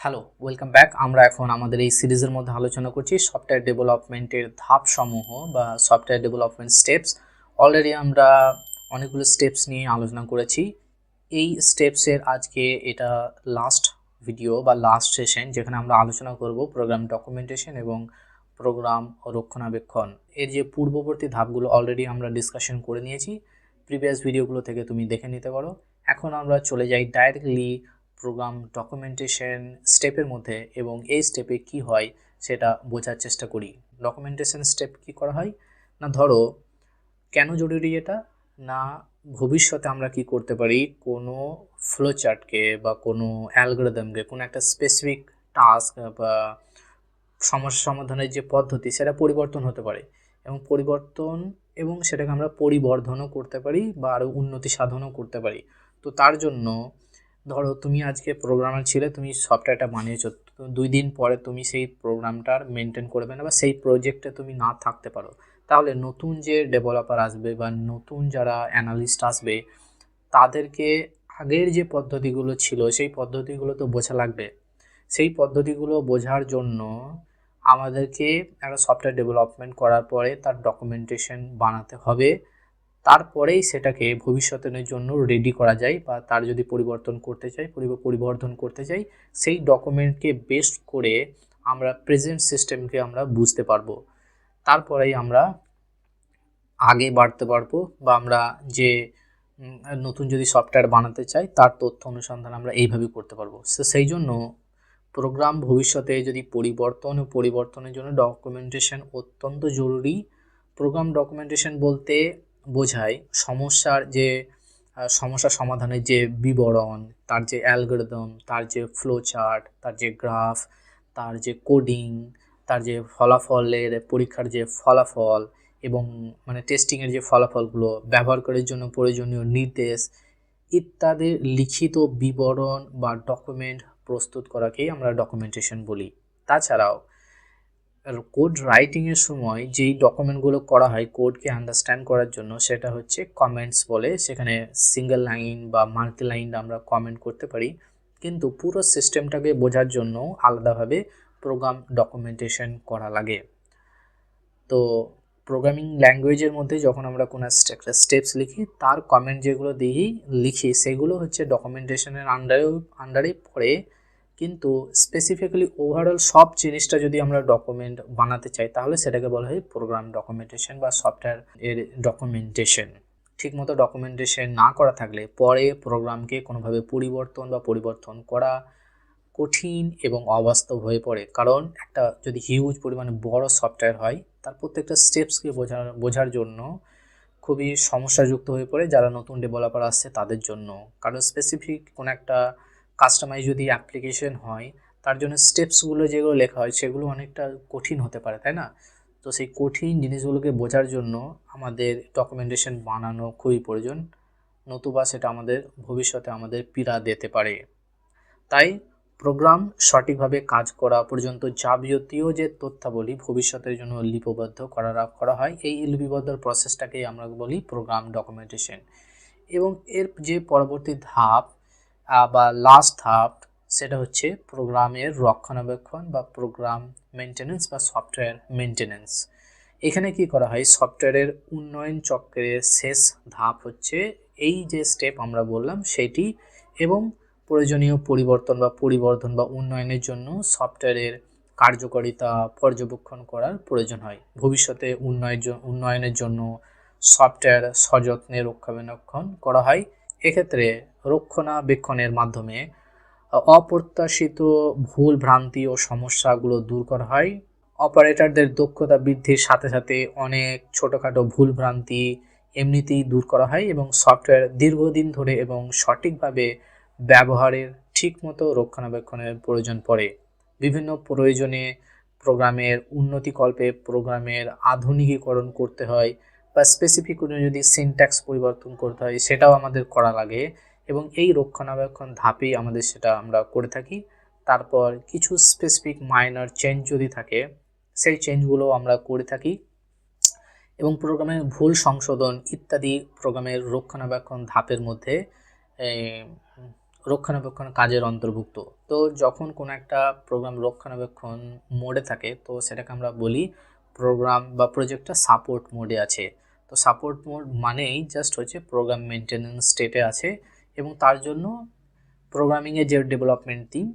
Hello welcome back আমরা এখন আমাদের এই সিরিজের মধ্যে আলোচনা করছি সফটওয়্যার ডেভেলপমেন্টের ধাপসমূহ বা সফটওয়্যার ডেভেলপমেন্ট স্টেপস অলরেডি আমরা অনেকগুলো স্টেপস নিয়ে আলোচনা করেছি। এই স্টেপসের আজকে এটা লাস্ট ভিডিও বা লাস্ট সেশন যেখানে আমরা আলোচনা করব প্রোগ্রাম ডকুমেন্টেশন এবং প্রোগ্রাম রক্ষণাবেক্ষণ। এর যে পূর্ববর্তী ধাপগুলো অলরেডি আমরা ডিসকাশন করে নিয়েছি। প্রিভিয়াস ভিডিওগুলো থেকে তুমি দেখে নিতে পারো। এখন আমরা চলে যাই ডাইরেক্টলি প্রোগ্রাম ডকুমেন্টেশন স্টেপের মধ্যে এবং এই স্টেপে কি হয় সেটা বোঝার চেষ্টা করি। ডকুমেন্টেশন স্টেপ কি করা হয়? না, ধরো, কেন জরুরি এটা? না, ভবিষ্যতে আমরা কি করতে পারি? কোনো ফ্লো চার্টকে বা কোনো অ্যালগোরিদমকে কোনো একটা স্পেসিফিক টাস্ক বা সমস্যা সমাধানের যে পদ্ধতি, সেটা পরিবর্তন হতে পারে। এবং পরিবর্তন এবং সেটাকে আমরা পরিবর্ধনও করতে পারি বা আরও উন্নতি সাধনও করতে পারি। তো তার জন্য ধরো তুমি আজকে প্রোগ্রামার ছিলে, তুমি সফটওয়্যারটা বানিয়েছো, দুই দিন পরে তুমি সেই প্রোগ্রামটার মেনটেন করবে না বা সেই প্রজেক্টে তুমি না থাকতে পারো। তাহলে নতুন যে ডেভেলপার আসবে বা নতুন যারা অ্যানালিস্ট আসবে, তাদেরকে আগের যে পদ্ধতিগুলো ছিল, সেই পদ্ধতিগুলো তো বোঝা লাগবে। সেই পদ্ধতিগুলো বোঝার জন্য আমাদেরকে একটা সফটওয়্যার ডেভেলপমেন্ট করার পরে তার ডকুমেন্টেশন বানাতে হবে। তারপরেই সেটাকে ভবিষ্যতের জন্য রেডি করা যায় বা তার যদি পরিবর্তন করতে চাই পরি- পরিবর্ধন করতে চাই, সেই ডকুমেন্টকে বেস্ট করে আমরা প্রেজেন্ট সিস্টেমকে আমরা বুঝতে পারব। তারপরেই আমরা আগে বাড়তে পারব বা আমরা যে নতুন যদি সফটওয়্যার বানাতে চাই, তার তথ্য অনুসন্ধান আমরা এইভাবে করতে পারব। সেই জন্য প্রোগ্রাম ভবিষ্যতে যদি পরিবর্তন ও পরিবর্তনের জন্য ডকুমেন্টেশন অত্যন্ত জরুরি। প্রোগ্রাম ডকুমেন্টেশন বলতে বোঝায় সমস্যার যে সমস্যা সমাধানের যে বিবরণ, তার যে অ্যালগোরিদম, তার যে ফ্লো চার্ট তার যে গ্রাফ, তার যে কোডিং, তার যে ফলাফলের পরীক্ষার যে ফলাফল এবং মানে টেস্টিংয়ের যে ফলাফলগুলো ব্যবহারকারীর জন্য প্রয়োজনীয় নির্দেশ ইত্যাদির লিখিত বিবরণ বা ডকুমেন্ট প্রস্তুত করাকেই আমরা ডকুমেন্টেশন বলি। তাছাড়াও কোড রাইটিংয়ের সময় যেই ডকুমেন্টগুলো করা হয় কোডকে আন্ডারস্ট্যান্ড করার জন্য সেটা হচ্ছে কমেন্টস বলে। সেখানে সিঙ্গেল লাইন বা মাল্টি লাইন আমরা কমেন্ট করতে পারি। কিন্তু পুরো সিস্টেমটাকে বোঝার জন্য আলাদাভাবে প্রোগ্রাম ডকুমেন্টেশন করা লাগে। তো প্রোগ্রামিং ল্যাঙ্গুয়েজের মধ্যে যখন আমরা কোনো একটা স্টেপস লিখি, তার কমেন্ট যেগুলো দিই লিখি, সেগুলো হচ্ছে ডকুমেন্টেশনের আন্ডারেও আন্ডারে পড়ে কিন্তু স্পেসিফিক্যালি ওভারঅল সব জিনিসটা যদি আমরা ডকুমেন্ট বানাতে চাই, তাহলে সেটাকে বলা হয় প্রোগ্রাম ডকুমেন্টেশন বা সফটওয়্যার এর ডকুমেন্টেশন ঠিকমতো ডকুমেন্টেশন না করা থাকলে পরে প্রোগ্রামকে কোনোভাবে পরিবর্তন বা পরিবর্তন করা কঠিন এবং অবাস্তব হয়ে পড়ে। কারণ একটা যদি হিউজ পরিমাণে বড় সফটওয়্যার হয়, তার প্রত্যেকটা স্টেপসকে বোঝার বোঝার জন্য খুবই সমস্যাযুক্ত হয়ে পড়ে যারা নতুন ডেভেলপার আসছে তাদের জন্য। কারণ স্পেসিফিক কোনো একটা কাস্টমাইজ যদি অ্যাপ্লিকেশন হয়, তার জন্য স্টেপসগুলো যেগুলো লেখা হয়, সেগুলো অনেকটা কঠিন হতে পারে, তাই না? তো সেই কঠিন জিনিসগুলোকে বোঝার জন্য আমাদের ডকুমেন্টেশন বানানো খুবই প্রয়োজন, নতুবা সেটা আমাদের ভবিষ্যতে আমাদের পীড়া দিতে পারে। তাই প্রোগ্রাম সঠিকভাবে কাজ করা পর্যন্ত যাবতীয় যে তথ্যাবলী ভবিষ্যতের জন্য লিপিবদ্ধ করা করা হয়, এই লিপিবদ্ধ প্রসেসটাকেই আমরা বলি প্রোগ্রাম ডকুমেন্টেশন এবং এর যে পরবর্তী ধাপ বা লাস্ট ধাপ, সেটা হচ্ছে প্রোগ্রামের রক্ষণাবেক্ষণ বা প্রোগ্রাম মেনটেনেন্স বা সফটওয়্যার মেনটেনেন্স এখানে কি করা হয়? সফটওয়্যারের উন্নয়ন চক্রের শেষ ধাপ হচ্ছে এই যে স্টেপ আমরা বললাম, সেটি এবং প্রয়োজনীয় পরিবর্তন বা পরিবর্ধন বা উন্নয়নের জন্য সফটওয়্যারের কার্যকারিতা পর্যবেক্ষণ করার প্রয়োজন হয়। ভবিষ্যতে উন্নয়ের জ- উন্নয়নের জন্য সফটওয়্যার সযত্নে রক্ষণাবেক্ষণ করা হয়। এক্ষেত্রে রক্ষণাবেক্ষণের মাধ্যমে অপ্রত্যাশিত ভুল ভ্রান্তি ও সমস্যাগুলো দূর করা হয়। অপারেটরদের দক্ষতা বৃদ্ধির সাথে সাথে অনেক ছোটোখাটো ভুল ভ্রান্তি এমনিতেই দূর করা হয় এবং সফটওয়্যার দীর্ঘদিন ধরে এবং সঠিকভাবে ব্যবহারের ঠিকমতো রক্ষণাবেক্ষণের প্রয়োজন পড়ে। বিভিন্ন প্রয়োজনে প্রোগ্রামের উন্নতিকল্পে প্রোগ্রামের আধুনিকীকরণ করতে হয় বা স্পেসিফিক কোনো যদি সিনট্যাক্স পরিবর্তন করতে হয়, সেটাও আমাদের করা লাগে। এবং এই রক্ষণাবেক্ষণ ধাপেই আমাদের সেটা আমরা করে থাকি। তারপর কিছু স্পেসিফিক মাইনর চেঞ্জ যদি থাকে, সেই চেঞ্জগুলো আমরা করে থাকি এবং প্রোগ্রামের ভুল সংশোধন ইত্যাদি প্রোগ্রামের রক্ষণাবেক্ষণ ধাপের মধ্যে রক্ষণাবেক্ষণ কাজের অন্তর্ভুক্ত। তো যখন কোনো একটা প্রোগ্রাম রক্ষণাবেক্ষণ মোডে থাকে, তো সেটাকে আমরা বলি প্রোগ্রাম বা প্রজেক্টটা সাপোর্ট মোডে আছে। তো সাপোর্ট মোড মানেই জাস্ট হচ্ছে প্রোগ্রাম মেনটেন্যান্স স্টেটে আছে। এবং তার জন্য প্রোগ্রামিংয়ের যে ডেভেলপমেন্ট টিম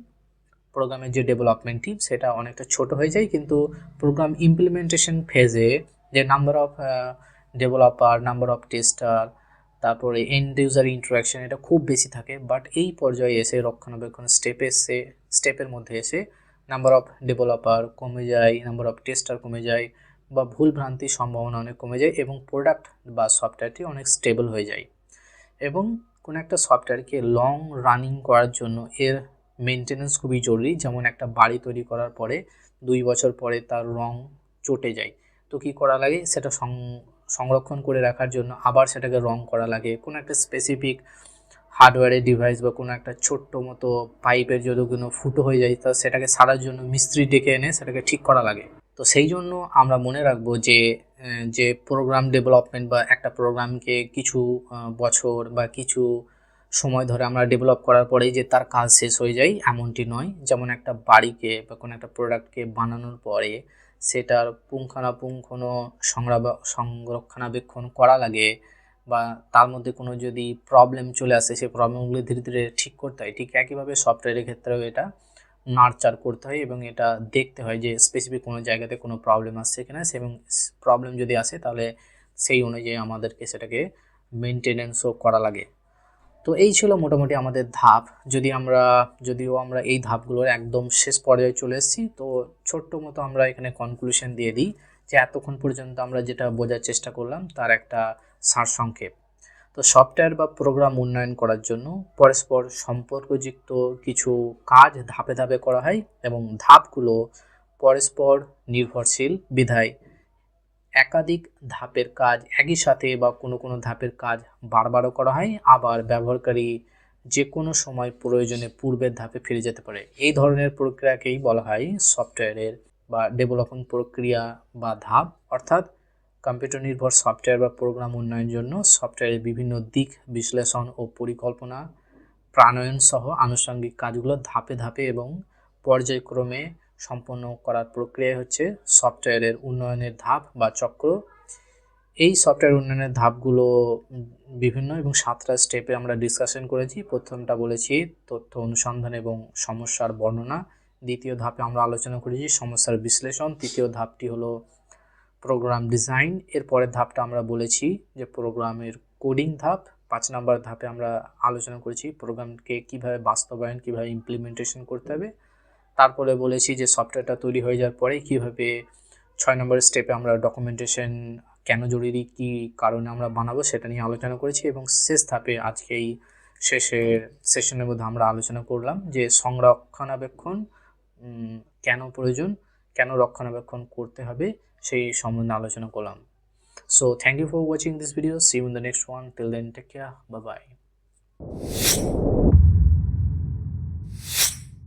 প্রোগ্রামের যে ডেভেলপমেন্ট টিম সেটা অনেকটা ছোট হয়ে যায়। কিন্তু প্রোগ্রাম ইমপ্লিমেন্টেশন ফেজে যে number of developer number of tester তারপরে এন্ড ইউজার ইন্টারাকশন এটা খুব বেশি থাকে। বাট এই পর্যায়ে এসে, রক্ষণাবেক্ষণ স্টেপে এসে স্টেপের মধ্যে এসে নাম্বার অফ ডেভেলপার কমে যায় নাম্বার অফ টেস্টার কমে যায় বা ভুল ভ্রান্তির সম্ভাবনা অনেক কমে যায় এবং প্রোডাক্ট বা সফটওয়্যারটি অনেক স্টেবল হয়ে যায়। এবং কোনো একটা সফটওয়্যারকে লং রানিং করার জন্য এর মেনটেনেন্স খুবই জরুরি। যেমন একটা বাড়ি তৈরি করার পরে দুই বছর পরে তার রং চটে যায়। তো কী করা লাগে? সেটা সংরক্ষণ করে রাখার জন্য আবার সেটাকে রং করা লাগে। কোনো একটা স্পেসিফিক হার্ডওয়্যারের ডিভাইস বা কোনো একটা ছোট্ট মতো পাইপের যদি কোনো ফুটো হয়ে যায়, তা সেটাকে সারার জন্য মিস্ত্রি ডেকে এনে সেটাকে ঠিক করা লাগে। তো সেই জন্য আমরা মনে রাখব যে যে প্রোগ্রাম ডেভেলপমেন্ট বা একটা প্রোগ্রামকে কিছু বছর বা কিছু সময় ধরে আমরা ডেভেলপ করার পরেই যে তার কাজ শেষ হয়ে যায়, এমনটি নয়। যেমন একটা বাড়িকে বা কোনো একটা প্রোডাক্টকে বানানোর পরে সেটার পুঙ্খানুপুঙ্খনো সংরক্ষণাবেক্ষণ করা লাগে বা তার মধ্যে কোনো যদি প্রবলেম চলে আসে সেই প্রবলেমগুলি ধীরে ধীরে ঠিক করতে হয়। ঠিক একইভাবে সফটওয়্যারের ক্ষেত্রেও এটা। নার্চার করতে হয় এবং এটা দেখতে হয় যে স্পেসিফিক কোনো জায়গাতে কোনো প্রবলেম আসছে কিনা। এবং প্রবলেম যদি আসে তাহলে সেই অনুযায়ী আমাদেরকে সেটাকে মেনটেনেন্সও করা লাগে। তো এই ছিল মোটামুটি আমাদের ধাপ। যদি আমরা, যদিও আমরা এই ধাপগুলোর একদম শেষ পর্যায়ে চলে এসেছি, তো ছোট্ট মতো আমরা এখানে কনক্লুশন দিয়ে দিই যে এতক্ষণ পর্যন্ত আমরা যেটা বোঝার চেষ্টা করলাম, তার একটা সারসংক্ষেপ। তো সফটওয়্যার বা প্রোগ্রাম উন্নয়ন করার জন্য পরস্পর সম্পর্কযুক্ত কিছু কাজ ধাপে ধাপে করা হয় এবং ধাপগুলো পরস্পর নির্ভরশীল বিধায়। একাধিক ধাপের কাজ একই সাথে বা কোনো কোনো ধাপের কাজ বারবারও করা হয়, আবার ব্যবহারকারী যে কোনো সময় প্রয়োজনে পূর্বের ধাপে ফিরে যেতে পারে। এই ধরনের প্রক্রিয়াকেই বলা হয় সফটওয়্যারের বা ডেভেলপমেন্ট প্রক্রিয়া বা ধাপ, অর্থাৎ কম্পিউটার নির্ভর সফটওয়্যার বা প্রোগ্রাম উন্নয়নের জন্য সফটওয়্যারের বিভিন্ন দিক বিশ্লেষণ ও পরিকল্পনা, প্রাণয়ন সহ আনুষঙ্গিক কাজগুলো ধাপে ধাপে এবং পর্যায়ক্রমে সম্পন্ন করার প্রক্রিয়া হচ্ছে সফটওয়্যারের উন্নয়নের ধাপ বা চক্র। এই সফটওয়্যার উন্নয়নের ধাপগুলো বিভিন্ন এবং সাতটা স্টেপে আমরা ডিসকাশন করেছি। প্রথমটা বলেছি তথ্য অনুসন্ধান এবং সমস্যার বর্ণনা। দ্বিতীয় ধাপে আমরা আলোচনা করেছি সমস্যার বিশ্লেষণ। তৃতীয় ধাপটি হলো প্রোগ্রাম ডিজাইন এর পরের ধাপটা আমরা বলেছি যে প্রোগ্রামের কোডিং ধাপ। পাঁচ নম্বর ধাপে আমরা আলোচনা করেছি প্রোগ্রামকে কীভাবে বাস্তবায়ন, কীভাবে ইমপ্লিমেন্টেশন করতে হবে। তারপরে বলেছি যে সফটওয়্যারটা তৈরি হয়ে যাওয়ার পরে কীভাবে ছয় নম্বর স্টেপে আমরা ডকুমেন্টেশন কেন জরুরি, কী কারণে আমরা বানাবো সেটা নিয়ে আলোচনা করেছি এবং শেষ ধাপে আজকে এই শেষের সেশনের মধ্যে আমরা আলোচনা করলাম যে সংরক্ষণাবেক্ষণ কেন প্রয়োজন কেন রক্ষণাবেক্ষণ করতে হবে, সেই সম্বন্ধে আলোচনা করলাম। So thank you for watching this video see you in the next one till then take care bye bye